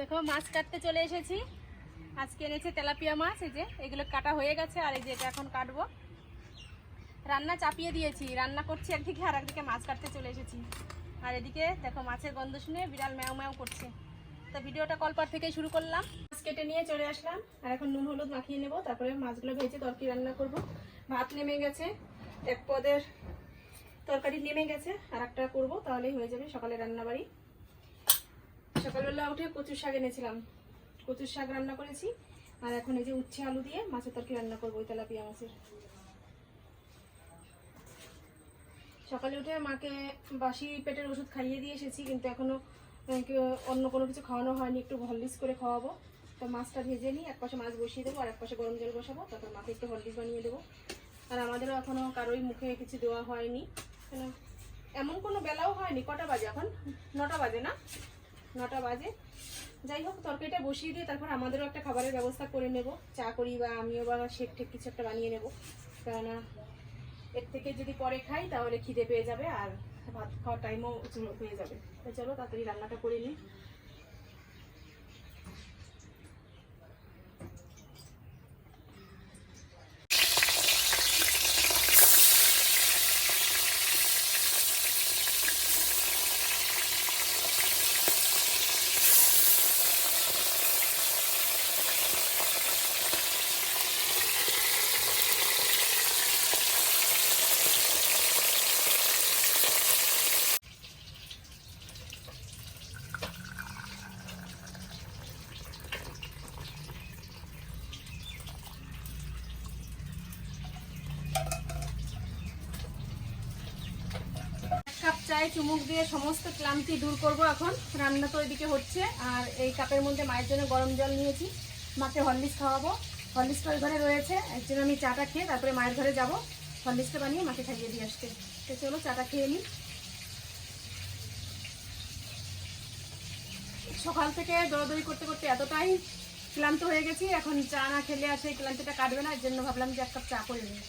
দেখো, মাছ কাটতে চলে এসেছি। আজকে এনেছে তেলাপিয়া মাছ, এই যে, এগুলো কাটা হয়ে গেছে, আর এই যে এটা এখন কাটবো। রান্না চাপিয়ে দিয়েছি, রান্না করছি একদিকে, আর একদিকে মাছ কাটতে চলে এসেছি। আর এদিকে দেখো, মাছের গন্ধ শুনে বিড়াল ম্যাও ম্যাও করছে। তো ভিডিওটা কলপার থেকে শুরু করলাম। মাছ কেটে নিয়ে চলে আসলাম, আর এখন নুন, হলুদ মাখিয়ে নেব, তারপরে মাছগুলো ভেজে তরকারি রান্না করব। ভাত নেমে গেছে, এক পদের তরকারি নেমে গেছে, আর একটা করব, তাহলেই হয়ে যাবে সকালে রান্না বাড়ি সকালবেলা উঠে কচুর শাক এনেছিলাম। কচুর শাক রান্না করেছি আর এখন এই যে উচ্ছে আলু দিয়ে মাছের তরকারি রান্না করব ওই তেলাপিয়া মাছের। সকালে উঠে মাকে বাসি পেটের ওষুধ খাইয়ে দিয়ে এসেছি কিন্তু এখনও আহ, অন্য কোনো কিছু খাওয়ানো হয়নি একটু হরলিক্স করে খাওয়াবো। তো মাছটা ভেজে নিই এক পাশে মাছ বসিয়ে দেবো আর এক পাশে গরম জল বসাবো তারপর মাকে একটু হরলিক্স বানিয়ে দেবো। আর আমাদেরও এখনও কারোই মুখে কিছু দেওয়া হয়নি। এমন কোনো বেলাও হয়নি কটা বাজে এখন? নটা বাজে না? নটা বাজে। যাই হোক, তরকারিটা বসিয়ে দিয়ে তারপর আমাদেরও একটা খাবারের ব্যবস্থা করে নেব। চা করি বা আমিও বা শেক ঠেক কিছু একটা বানিয়ে নেব। কেননা এর থেকে যদি পরে খাই, তাহলে খিদে পেয়ে যাবে আর ভাত খাওয়ার টাইমও হয়ে যাবে। চলো, তাড়াতাড়ি রান্নাটা করে নিই। চায়ে চুমুক দিয়ে সমস্ত ক্লান্তি দূর করব এখন। রান্না তো এদিকে হচ্ছে। আর এই কাপের মধ্যে মায়ের জন্য গরম জল নিয়েছি। মাকে হরলিক্স খাওয়াবো। হরলিক্সটা ওই ঘরে রয়েছে। এর জন্য আমি চাটা খেয়ে তারপরে মায়ের ঘরে যাব। হরলিক্সটা বানিয়ে মাকে খাইয়ে দিয়ে আসতে তো চলো চাটা খেয়ে নিই। সকাল থেকে দৌড়াদৌড়ি করতে করতে এতটাই ক্লান্ত হয়ে গেছি। এখন চা না খেলে আর সেই ক্লান্তিটা কাটবে না। এর জন্য ভাবলাম যে এক কাপ চা করে নিই।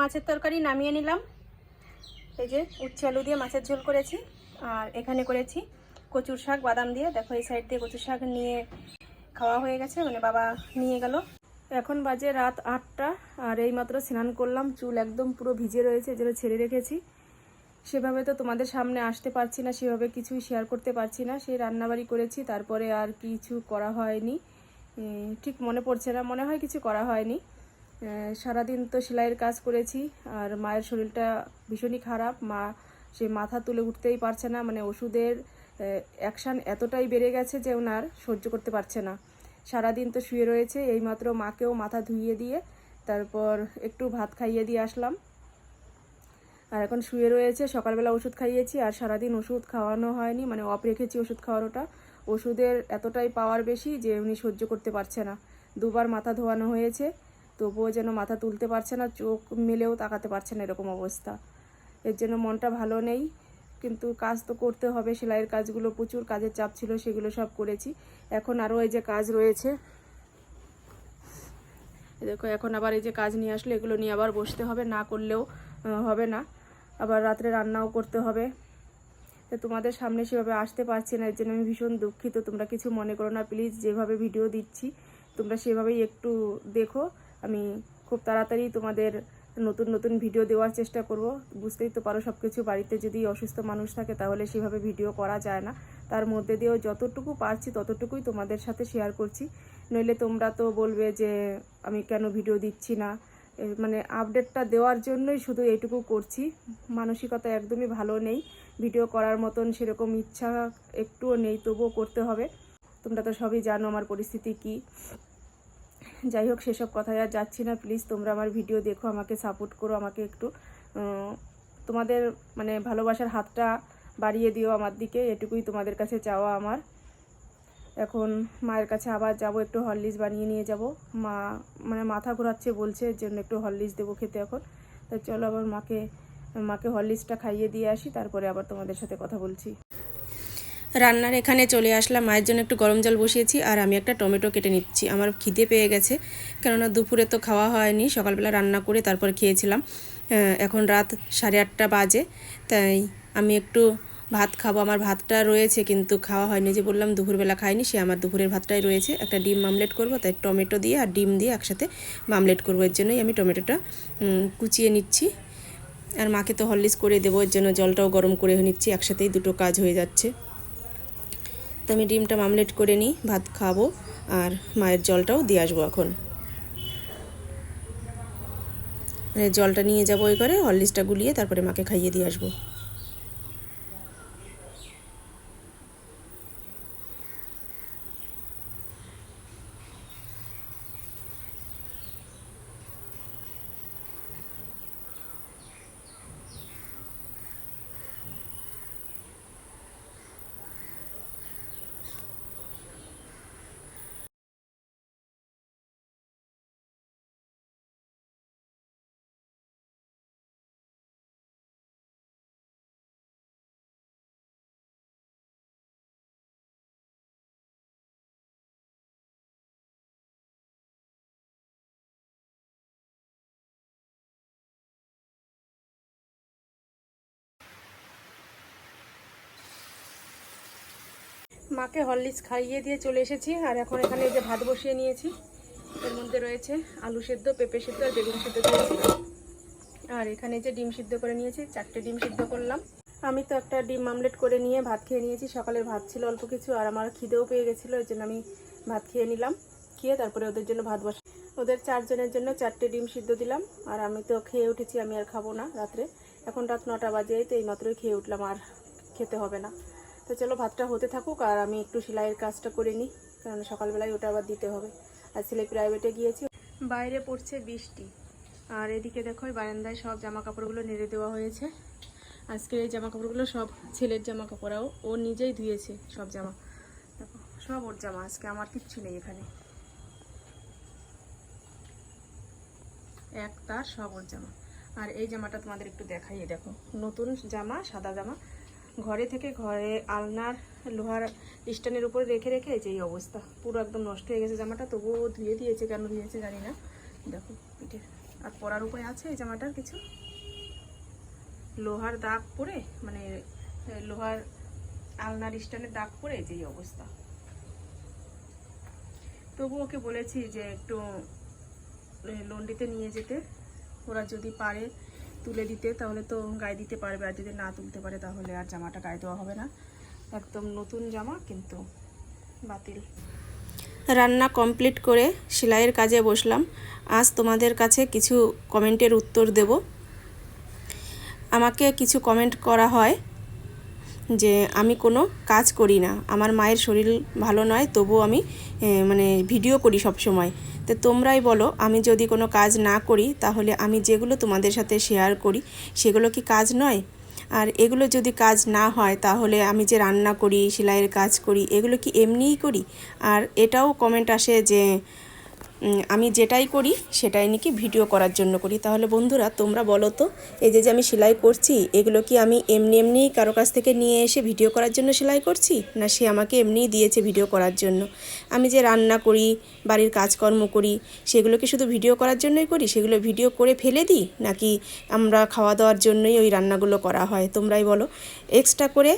মাছের তরকারি নামিয়ে নিলাম। এই যে উচ্ছে আলু দিয়ে মাছের ঝোল করেছি, আর এখানে করেছি কচুর শাক, বাদাম দিয়ে। দেখো এই সাইড দিয়ে কচুর শাক নিয়ে খাওয়া হয়ে গেছে মানে বাবা নিয়ে গেল। এখন বাজে রাত আটটা, আর এইমাত্র স্নান করলাম, চুল একদম পুরো ভিজে রয়েছে যেটা ছেড়ে রেখেছি। সেভাবে তো তোমাদের সামনে আসতে পারছি না, সেভাবে কিছুই শেয়ার করতে পারছি না। সেই রান্নাবাড়ি করেছি, তারপরে আর কিছু করা হয়নি। ঠিক মনে পড়ছে না, মনে হয় কিছু করা হয়নি। সারাদিন তো সেলাইয়ের কাজ করেছি, আর মায়ের শরীরটা ভীষণই খারাপ। মা সে মাথা তুলে উঠতেই পারছে না মানে ওষুধের অ্যাকশান এতটাই বেড়ে গেছে যে ওনার সহ্য করতে পারছে না। সারাদিন তো শুয়ে রয়েছে, এইমাত্র মাকেও মাথা ধুইয়ে দিয়ে তারপর একটু ভাত খাইয়ে দিয়ে আসলাম। আর এখন শুয়ে রয়েছে, সকালবেলা ওষুধ খাইয়েছি, আর সারাদিন ওষুধ খাওয়ানো হয়নি মানে অফ রেখেছি ওষুধ খাওয়ানোটা। ওষুধের এতটাই পাওয়ার বেশি যে উনি সহ্য করতে পারছে না। দুবার মাথা ধোয়ানো হয়েছে তবুও যেন মাথা তুলতে পারছে না, চোখ মেলেও তাকাতে পারছে না এরকম অবস্থা। এর জন্য মনটা ভালো নেই, কিন্তু কাজ তো করতে হবে, সেলাইয়ের কাজগুলো প্রচুর কাজের চাপ ছিল, সেগুলো সব করেছি। এখন আরও এই যে কাজ রয়েছে, দেখো এখন আবার এই যে কাজ নিয়ে আসলে এগুলো নিয়ে আবার বসতে হবে, না করলেও হবে না। আবার রাত্রে রান্নাও করতে হবে। তো তোমাদের সামনে সেভাবে আসতে পারছি না, এর জন্য আমি ভীষণ দুঃখিত, তোমরা কিছু মনে করো না, প্লিজ যেভাবে ভিডিও দিচ্ছি, তোমরা সেভাবেই একটু দেখো। আমি খুব তাড়াতাড়ি তোমাদের নতুন নতুন ভিডিও দেওয়ার চেষ্টা করব। বুঝতেই তো পারো সব কিছু বাড়িতে যদি অসুস্থ মানুষ থাকে তাহলে সেভাবে ভিডিও করা যায় না। তার মধ্যে দিয়েও যতটুকু পারছি ততটুকুই তোমাদের সাথে শেয়ার করছি। নইলে তোমরা তো বলবে যে আমি কেন ভিডিও দিচ্ছি না। মানে আপডেটটা দেওয়ার জন্যই শুধু এইটুকু করছি। মানসিকতা একদমই ভালো নেই। ভিডিও করার মতন সেরকম ইচ্ছা একটুও নেই, তবুও করতে হবে। তোমরা তো সবই জানো আমার পরিস্থিতি কী। যাই হোক, সেসব কথায় আর যাচ্ছি না। প্লিজ তোমরা আমার ভিডিও দেখো, আমাকে সাপোর্ট করো, আমাকে একটু তোমাদের মানে ভালোবাসার হাতটা বাড়িয়ে দিও আমার দিকে। এটুকুই তোমাদের কাছে চাওয়া আমার। এখন মায়ের কাছে আবার যাব, একটু হরলিক্স বানিয়ে নিয়ে যাব। মা মানে মাথা ঘোরাচ্ছে, বলছে এর জন্য একটু হরলিক্স দেবো খেতে এখন। তো চলো আবার মাকে মাকে হরলিক্সটা খাইয়ে দিয়ে আসি, তারপরে আবার তোমাদের সাথে কথা বলছি। রান্নার এখানে চলে আসলাম। মায়ের জন্য একটু গরম জল বসিয়েছি আর আমি একটা টমেটো কেটে নিচ্ছি। আমার খিদে পেয়ে গেছে, কেননা দুপুরে তো খাওয়া হয়নি। সকালবেলা রান্না করে তারপর খেয়েছিলাম। এখন রাত সাড়ে আটটা বাজে, তাই আমি একটু ভাত খাব। আমার ভাতটা রয়েছে কিন্তু খাওয়া হয়নি যে বললাম দুপুরবেলা খাইনি, সে আমার দুপুরের ভাতটাই রয়েছে। একটা ডিম মামলেট করব, তাই টমেটো দিয়ে আর ডিম দিয়ে একসাথে মামলেট করব। এর জন্যই আমি টমেটোটা কুচিয়ে নিচ্ছি। আর মাকে তো হরলিক্স করে দেবো, এর জন্য জলটাও গরম করে নিচ্ছি। একসাথেই দুটো কাজ হয়ে যাচ্ছে। তো আমি ডিমটা মামলেট করে নিই, ভাত খাব আর মায়ের জলটাও দিয়ে আসব এখন। জলটা নিয়ে যাব ওই করে হরলিক্সটা গুলিয়ে তারপরে মাকে খাইয়ে দিয়ে আসব। মাকে হরলিক্স খাইয়ে দিয়ে চলে এসেছি, আর এখন এখানে যে ভাত বসিয়ে নিয়েছি। এর মধ্যে রয়েছে আলু সেদ্ধ, পেঁপে সেদ্ধ আর বেগুন সেদ্ধ দিয়েছি আর এখানে যে ডিম সিদ্ধ করে নিয়েছি, চারটে ডিম সিদ্ধ করলাম। আমি তো একটা ডিম মামলেট করে নিয়ে ভাত খেয়ে নিয়েছি, সকালের ভাত ছিল অল্প কিছু, আর আমার খিদেও পেয়ে গেছিল, এর জন্য আমি ভাত খেয়ে নিলাম, খেয়ে তারপরে ওদের জন্য ভাত বসা ওদের চারজনের জন্য চারটে ডিম সিদ্ধ দিলাম, আর আমি তো খেয়ে উঠেছি, আমি আর খাব না রাত্রে। এখন রাত নটা বাজে তো এই মাত্রই খেয়ে উঠলাম, আর খেতে হবে না। তো চলো ভাতটা হতে থাকুক আর আমি একটু সেলাইয়ের কাজটা করে নিই, কারণ সকালবেলায় ওটা আবার দিতে হবে। আর ছেলে প্রাইভেটে গিয়েছি, বাইরে পড়ছে বৃষ্টি। আর এদিকে দেখো বারান্দায় সব জামা কাপড়গুলো নেড়ে দেওয়া হয়েছে। আজকে এই জামা কাপড়গুলো সব ছেলের জামা কাপড়াও ও নিজেই ধুয়েছে সব জামা। দেখো, সব ওর জামা, আজকে আমার কিচ্ছু নেই এখানে। এক তার সব ওর জামা। আর এই জামাটা তোমাদের একটু দেখাই দেখো, নতুন জামা, সাদা জামা। ঘরে থেকে ঘরে আলনার লোহার স্ট্যান্ডের উপরে রেখে রেখে যে এই অবস্থা। পুরো একদম নষ্ট হয়ে গেছে জামাটা, তবুও ধুয়ে দিয়েছে, কেন ধুয়েছে জানি না। দেখো পিঠে আর পরার উপায় আছে এই জামাটার কিছু? লোহার দাগ পরে মানে লোহার আলনার স্ট্যান্ডের দাগ পরে যে অবস্থা। তবু ওকে বলেছি যে একটু লন্ডিতে নিয়ে যেতে। ওরা যদি পারে তুলে দিতে, তাহলে তো গায়ে দিতে পারবে। আর যদি না তুলতে পারে, তাহলে আর জামাটা গায়ে দেওয়া হবে না। একদম নতুন জামা, কিন্তু বাতিল। রান্না কমপ্লিট করে সেলাইয়ের কাজে বসলাম। আজ তোমাদের কাছে কিছু কমেন্টের উত্তর দেব। আমাকে কিছু কমেন্ট করা হয় যে, আমি কোনো কাজ করি না। আমার মায়ের শরীর ভালো নয়, তবুও আমি মানে ভিডিও করি সব সময় তো তোমরাই বলো, আমি যদি কোনো কাজ না করি, তাহলে আমি যেগুলো তোমাদের সাথে শেয়ার করি, সেগুলো কি কাজ নয়? আর এগুলো যদি কাজ না হয়, তাহলে আমি যে রান্না করি, সেলাইয়ের কাজ করি, এগুলো কি এমনিই করি? আর এটাও কমেন্ট আসে যে আমি যেটাই করি, সেটাই নাকি ভিডিও করার জন্য করি। তাহলে বন্ধুরা, তোমরা বলো তো, এই যে যে আমি সেলাই করছি, এগুলো কি আমি এমনি এমনি কারও কাছ থেকে নিয়ে এসে ভিডিও করার জন্য সেলাই করছি? না সে আমাকে এমনিই দিয়েছে ভিডিও করার জন্য? আমি যে রান্না করি, বাড়ির কাজকর্ম করি সেগুলোকে শুধু ভিডিও করার জন্যই করি? সেগুলো ভিডিও করে ফেলে দিই? নাকি আমরা খাওয়া দাওয়ার জন্যই ওই রান্নাগুলো করা হয়? তোমরাই বলো। এক্সট্রা করে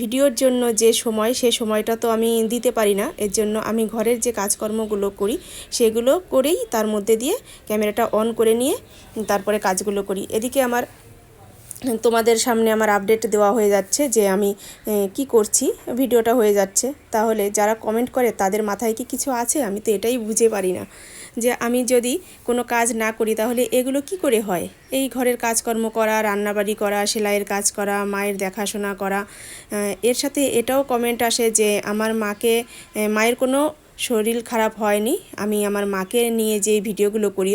ভিডিওর জন্য যে সময়, সে সময়টা তো আমি দিতে পারি না। এর জন্য আমি ঘরের যে কাজকর্মগুলো করি, সেগুলো করেই তার মধ্যে দিয়ে ক্যামেরাটা অন করে নিয়ে তারপরে কাজগুলো করি। এদিকে আমার, তোমাদের সামনে আমার আপডেট দেওয়া হয়ে যাচ্ছে যে আমি কি করছি, ভিডিওটা হয়ে যাচ্ছে। তাহলে যারা কমেন্ট করে, তাদের মাথায় কি কিছু আছে? আমি তো এটাই বুঝে পারি না। যে আমি যদি কোনো কাজ না করি তাহলে এগুলো কি করে হয়? এই ঘরের কাজকর্ম করা, রান্নাবাড়ি করা, সেলাইয়ের কাজ করা, মায়ের দেখাশোনা করা এর সাথে এটাও কমেন্ট আসে যে আমার মাকে মায়ের কোনো শরীর খারাপ হয়নি। আমি আমার মাকে নিয়ে যে ভিডিওগুলো করি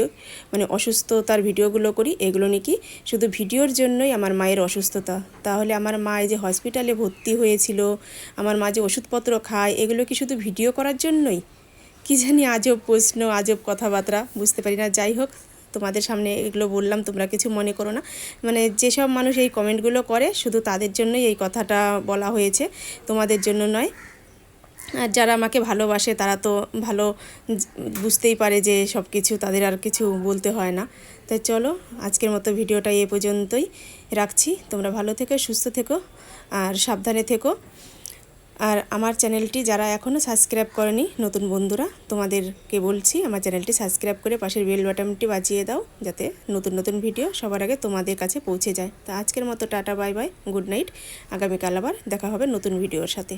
মানে অসুস্থতার ভিডিওগুলো করি, এগুলো নাকি শুধু ভিডিওর জন্যই আমার মায়ের অসুস্থতা। তাহলে আমার মা যে হসপিটালে ভর্তি হয়েছিল, আমার মা যে ওষুধপত্র খায়, এগুলো কি শুধু ভিডিও করার জন্যই? কি জানি আজব প্রশ্ন, আজব কথাবার্তা, বুঝতে পারি না। যাই হোক, তোমাদের সামনে এগুলো বললাম, তোমরা কিছু মনে করো না। মানে যেসব মানুষ এই কমেন্টগুলো করে, শুধু তাদের জন্যই এই কথাটা বলা হয়েছে, তোমাদের জন্য নয়। আর যারা আমাকে ভালোবাসে, তারা তো ভালো বুঝতেই পারে যে সব কিছু তাদের আর কিছু বলতে হয় না। তাই চলো, আজকের মতো ভিডিওটা এ পর্যন্তই রাখছি। তোমরা ভালো থেকো, সুস্থ থেকো, আর সাবধানে থেকো। আর আমার চ্যানেলটি যারা এখনও সাবস্ক্রাইব করেনি, নতুন বন্ধুরা, তোমাদেরকে বলছি আমার চ্যানেলটি সাবস্ক্রাইব করে পাশের বেল বাটনটি বাজিয়ে দাও, যাতে নতুন নতুন ভিডিও সবার আগে তোমাদের কাছে পৌঁছে যায়। তা আজকের মতো tata, bye bye, good night. আগামীকাল আবার দেখা হবে নতুন ভিডিওর সাথে।